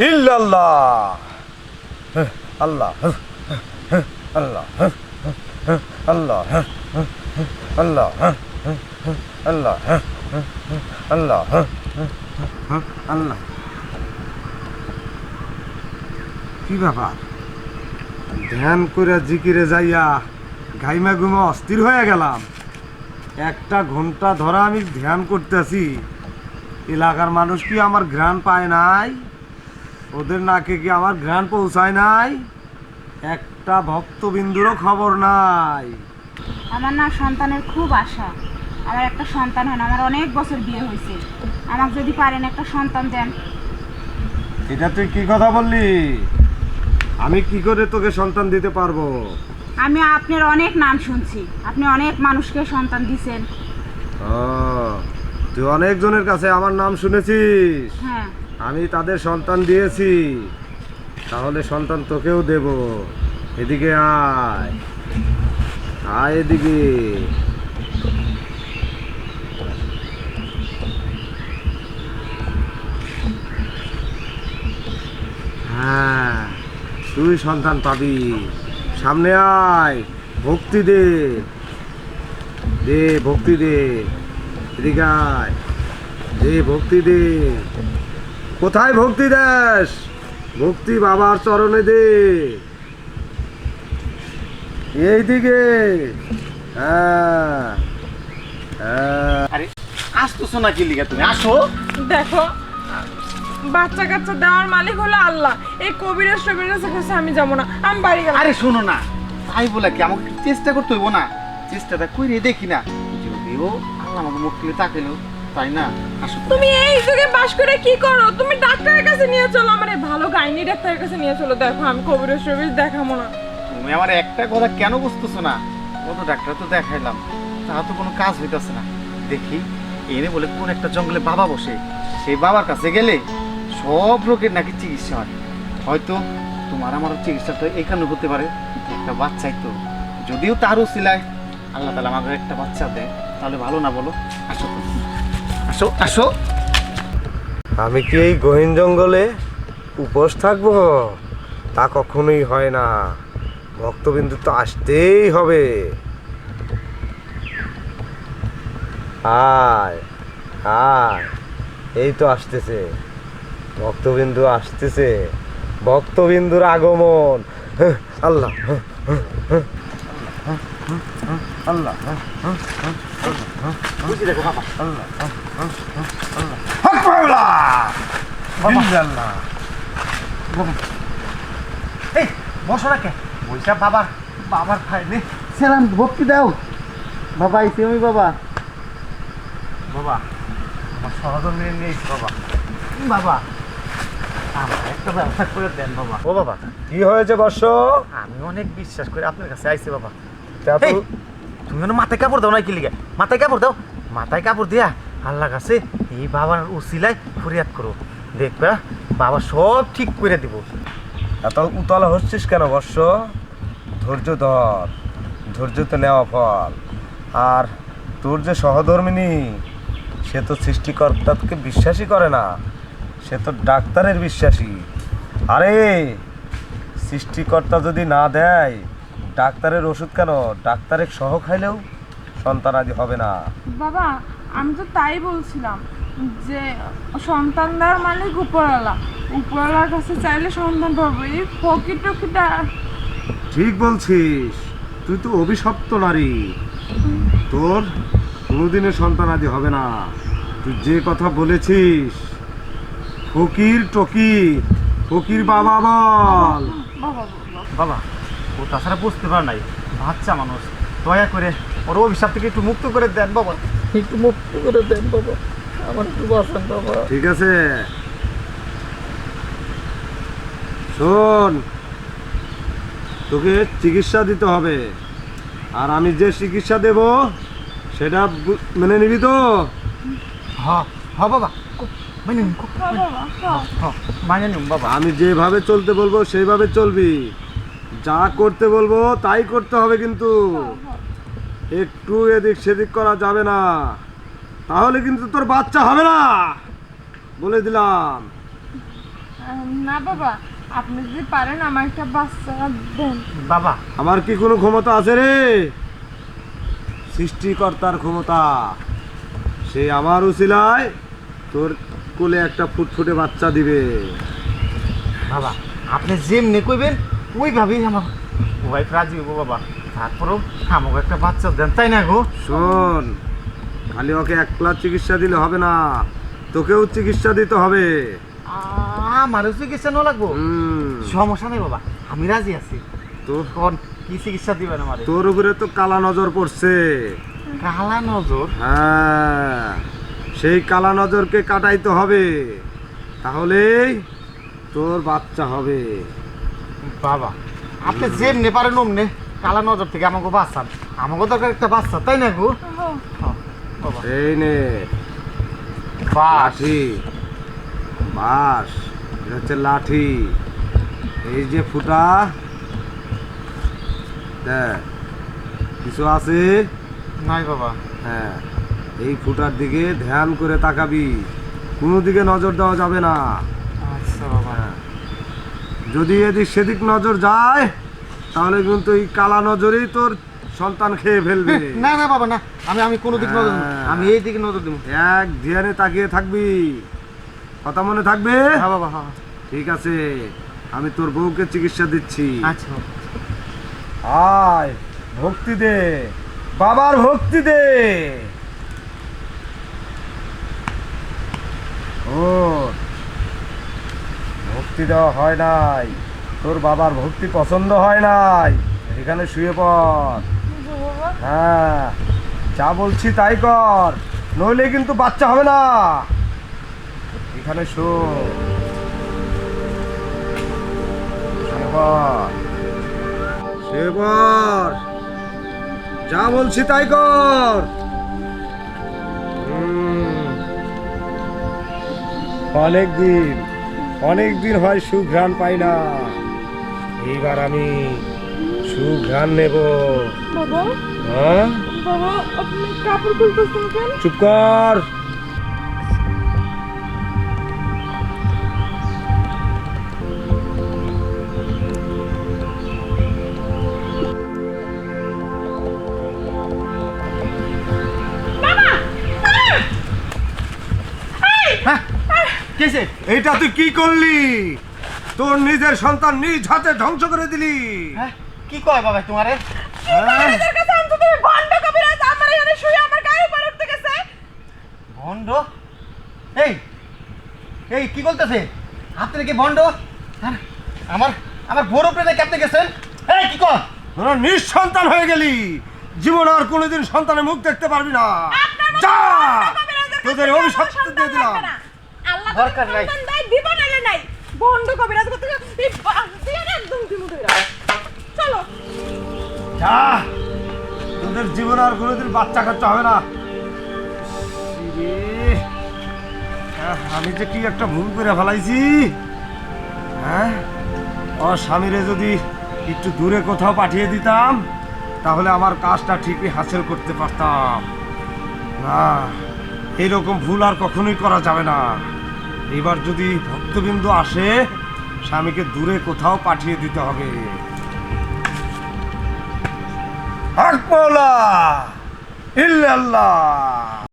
ইল্লাল্লাহ। আল্লাহ। আল্লাহ। আল্লাহ। আল্লাহ। আল্লাহ। আল্লাহ। আল্লাহ। কি ব্যাপার? ধ্যান করে জিকিরে যাইয়া ঘাইমা ঘুমা অস্থির হয়ে গেলাম। একটা ঘণ্টা ধরা আমি ধ্যান করতেছি। এলাকার মানুষ কি আমার ঘ্রাণ পায় নাই? ওদের নাকে কি আমার ঘ্রাণ পৌঁছায় নাই? একটা ভক্তবিন্দুরও খবর নাই। আমার না সন্তানের খুব আশা। আমার একটা সন্তান হয় না আমার অনেক বছর বিয়ে হয়েছে। আমাকে যদি পারেন একটা সন্তান দেন। এটা তুই কি কথা বললি? আমি কি করে তোকে সন্তান দিতে পারব? আমি আপনার অনেক নাম শুনছি। আপনি অনেক মানুষকে সন্তান দিছেন। ও, তুই অনেকজনের কাছে আমার নাম শুনেছিস? হ্যাঁ। আমি তাদের সন্তান দিয়েছি। তাহলে সন্তান তোকেও দেব। এদিকে আয়। আয় এদিকে। হ্যাঁ তুই সন্তান পাবি। সামনে আয়। ভক্তি দে। দে, ভক্তি দে। এদিকে আয়। দে, ভক্তি দে। কোথায় ভক্তি দাস ভক্তি বাবার চরণে দে। এইদিকে। হ্যাঁ। হ্যাঁ। আরে আসতেছো না কি লিগা তুমি? আসো। দেখো বাচ্চা কাচ্চা দেওয়ার মালিক হলো আল্লাহ। এই কবিরের সবিরের কাছে আমি যাব না আমি বাড়ি গেলাম। আরে শোনো না। তাই বলে কি আমাকে চেষ্টা করতে হইব না? চেষ্টাটা করে দেখি না। যদিও আল্লাহ আমাকে মুখ তুলে তাকাইলো। তাই না? তুমি। এই যুগে বাস করে কি করো? তুমি ডাক্তারের কাছে নিয়ে চলো আমার এই ভালো গাইনি ডাক্তারের কাছে নিয়ে চলো। দেখো আমি কবিরের সবির দেখাবো না। তুমি আমার একটা কথা কেন বুঝতেছো না? কত ডাক্তার তো দেখাইলাম। তারা তো কোনো কাজ হইতাছে না। দেখি এনে বলে কোন একটা জঙ্গলে বাবা বসে। সেই বাবার কাছে গেলে সব রোগের নাকি চিকিৎসা হয়। হয়তো তোমার আমার চিকিৎসাটা এখানে হতে পারে। একটা বাচ্চাই তো যদিও তারও সিলায় আল্লাহ তালা আমাকে একটা বাচ্চা দেয়। তাহলে ভালো না বলো? আসো তো। আসো আসো আমি কি এই গহীন জঙ্গলে উপোস থাকব তা কখনোই হয় না ভক্তবিন্দু তো আসতেই হবে আয় আয় এই তো আসতেছে ভক্তবিন্দু আসতেছে ভক্তবিন্দুর আগমন হ্যাঁ, আল্লাহ হ্যাঁ, হ্যাঁ, হ্যাঁ, হ্যাঁ, হ্যাঁ, হ্যাঁ, আল্লাহ হ্যাঁ, হ্যাঁ, হ্যাঁ, হ্যাঁ, আল্লাহ হ্যাঁ, হ্যাঁ, হ্যাঁ, আল্লাহ এই বসো না কে? বইসা বাবার বাবার নে সেলাম ভক্তি দাও। বাবা আইসি আমি বাবা। বাবা আমার সহদর নিয়ে বাবা বাবা। আমার একটা ব্যবস্থা করে দেন বাবা। ও বাবা কি হয়েছে বর্ষ? আমি অনেক বিশ্বাস করি আপনার কাছে আইছি বাবা। তুমি মানে মাথায় কাপড় দাও না কি লিগে? মাথায় কাপড় দাও। মাথায় কাপড় দিয়া আল্লাহ কাছে এই বাবার উসিলায় ফরিয়াদ করো। দেখবা বাবা সব ঠিক করে দিব। এত উতলা হচ্ছিস কেন বর্ষ? ধৈর্য ধর ধৈর্য তো নেওয়া ফল। আর তোর যে সহধর্মিনী সে তো সৃষ্টিকর্তাকে বিশ্বাসই করে না সে তো ডাক্তারের বিশ্বাসী। আরে সৃষ্টিকর্তা যদি না দেয় ডাক্তারের ওষুধ কেন? ডাক্তারের সহ খাইলেও সন্তান আদি হবে না। বাবা আমি তো তাই বলছিলাম যে সন্তান দেওয়ার মালিক উপরওয়ালা। উপরওয়ালার কাছে চাইলে সন্তান পাবো। এই ফকির টকিটা ঠিক বলছিস। তুই তো অভিশপ্ত নারী। তোর কোনোদিনে সন্তান আদি হবে না। তুই যে কথা বলেছিস ফকির টকির ফকির বাবা বল। বাবা। বাবা ও তাছাড়া বুঝতে পার নাই। বাচ্চা মানুষ। দয়া করে ওর অভিশাপ থেকে একটু মুক্ত করে দেন বাবা। একটু মুক্ত করে দেন বাবা। আমার একটু বাঁচান বাবা। ঠিক আছে। শোন তোকে চিকিৎসা দিতে হবে। আর আমি যে চিকিৎসা দেব সেটা মেনে নিবি তো? হ্যাঁ হ্যাঁ মানে হ্যাঁ। হ্যাঁ, মানে বাবা। আমি যেভাবে চলতে বলব সেইভাবে চলবি। যা করতে বলব তাই করতে হবে কিন্তু। একটু এদিক সেদিক করা যাবে না। তাহলে কিন্তু তোর বাচ্চা হবে না। বলে দিলাম। না বাবা আপনি যদি পারেন আমার একটা বাচ্চা দেন। বাবা। আমার কি কোনো ক্ষমতা আছে রে? সৃষ্টিকর্তার ক্ষমতা। সে আমার উচিলায় তোর কোলে একটা ফুটফুটে বাচ্চা দিবে। বাবা আপনি যেমনি কইবেন ওইভাবেই আমার ওয়াইফ রাজি হইব বাবা। তারপরেও আমাকে একটা বাচ্চা দেন তাই না গো? শোন খালি ওকে একলা চিকিৎসা দিলে হবে না তোকেও চিকিৎসা দিতে হবে। আমারও চিকিৎসা ন লাগবো। সমস্যা নেই বাবা আমি রাজি আছি। তো? কোন কি চিকিৎসা দিবেন আমারে? তোর উপরে তো কালা নজর পড়ছে। কালা নজর? হ্যাঁ সেই কালা নজরকে কাটাইতে হবে। তাহলেই তোর বাচ্চা হবে। বাবা আপনি যেমনি পারেন অমনে। কালা নজর থেকে আমাকে বাঁচান। আমাকে দরকার একটা বাচ্চা তাই না গো? এই নে। লাঠি। এটা হচ্ছে লাঠি। এই যে ফুটা দেখ কিছু আছে? নাই বাবা। হ্যাঁ এই ফুটার দিকে ধ্যান করে তাকাবি। কোনো দিকে নজর দেওয়া যাবে না। আচ্ছা বাবা। হ্যাঁ। যদি এদিক সেদিক নজর যায় তাহলে কিন্তু এই কালা নজরেই তোর সন্তান খেয়ে ফেলবে। না না বাবা না। আমি আমি কোনো দিক নজর। হ্যাঁ। আমি এই দিকে নজর দিব এক ধ্যানে তাকিয়ে থাকবি। কথা মনে থাকবে? হ্যাঁ বাবা হ্যাঁ। ঠিক আছে। আমি তোর বউকে চিকিৎসা দিচ্ছি। আচ্ছা আয় ভক্তি দে। বাবার ভক্তি দে। ও ভক্তি দেওয়া হয় নাই। তোর বাবার ভক্তি পছন্দ হয় নাই। এখানে শুয়ে পড়। হ্যাঁ যা বলছি তাই কর। নইলে কিন্তু বাচ্চা হবে না। এখানে শো। পড়। যা বলছি তাই কর। অনেক দিন অনেক দিন হয় সুঘ্রাণ পাই না। এইবার আমি সুঘ্রাণ নেব। বাবা হ্যাঁ? বাবা আপনি কাপড় খুলতেছেন কেন? চুপ কর। হ্যাঁ এইটা তুই কি করলি? তোর নিজের সন্তান নিজ হাতে ধ্বংস করে দিলি। হ্যাঁ? কি কয় বাবা তোমারে? হ্যাঁ? ভণ্ড এই এই কি বলতেছে? আপনি কি ভণ্ড হ্যাঁ, আমার আমার বড় প্রেমে কেমনে গেছেন? এই কি কর তোরা নিঃসন্তান হয়ে গেলি। জীবন আর কোনোদিন সন্তানের মুখ দেখতে পারবি না। যা! তোদের অভিশাপ দিয়ে দিলাম। দরকার নাই। যা তোদের জীবন আর কোনোদিন বাচ্চা কাচ্চা হবে না। আহ, আমি যে কি একটা ভুল করে ফেলাইছি। হ্যাঁ ও স্বামীরে যদি একটু দূরে কোথাও পাঠিয়ে দিতাম তাহলে আমার কাজটা ঠিকই হাসিল করতে পারতাম। না এইরকম ভুল আর কখনোই করা যাবে না। এবার যদি ভক্তবিন্দু আসে স্বামীকে দূরে কোথাও পাঠিয়ে দিতে হবে। ইল্লাল্লাহ।